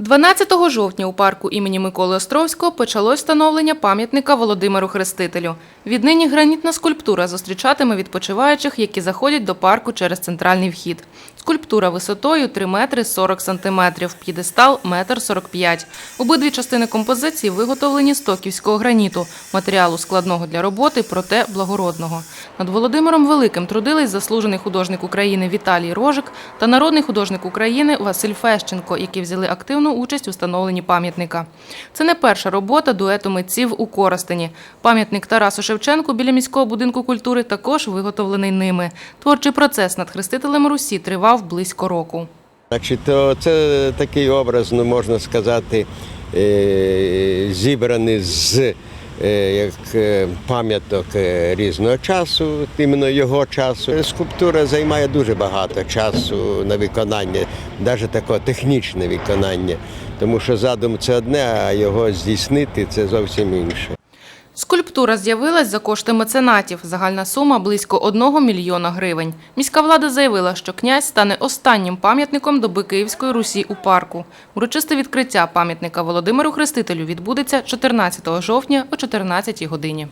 12 жовтня у парку імені Миколи Островського почалось встановлення пам'ятника Володимиру Хрестителю. Віднині гранітна скульптура зустрічатиме відпочиваючих, які заходять до парку через центральний вхід. Скульптура висотою 3 метри 40 сантиметрів, п'єдестал – метр 45. Обидві частини композиції виготовлені з токівського граніту, матеріалу складного для роботи, проте благородного. Над Володимиром Великим трудились заслужений художник України Віталій Рожик та народний художник України Василь Фещенко, які взяли активну участь у встановленні пам'ятника. Це не перша робота дуету митців у Коростені. Пам'ятник Тарасу Шевченку біля міського будинку культури також виготовлений ними. Творчий процес над хрестителем Русі тривав близько року. Значить, то це такий образ, ну можна сказати, е, зібраний з як е, пам'яток е, різного часу, іменно його часу. Скульптура займає дуже багато часу на виконання, навіть таке технічне виконання, тому що задум це одне, а його здійснити це зовсім інше. Скульптура з'явилась за кошти меценатів. Загальна сума близько 1 мільйона гривень. Міська влада заявила, що князь стане останнім пам'ятником доби Київської Русі у парку. Урочисте відкриття пам'ятника Володимиру Хрестителю відбудеться 14 жовтня о 14 годині.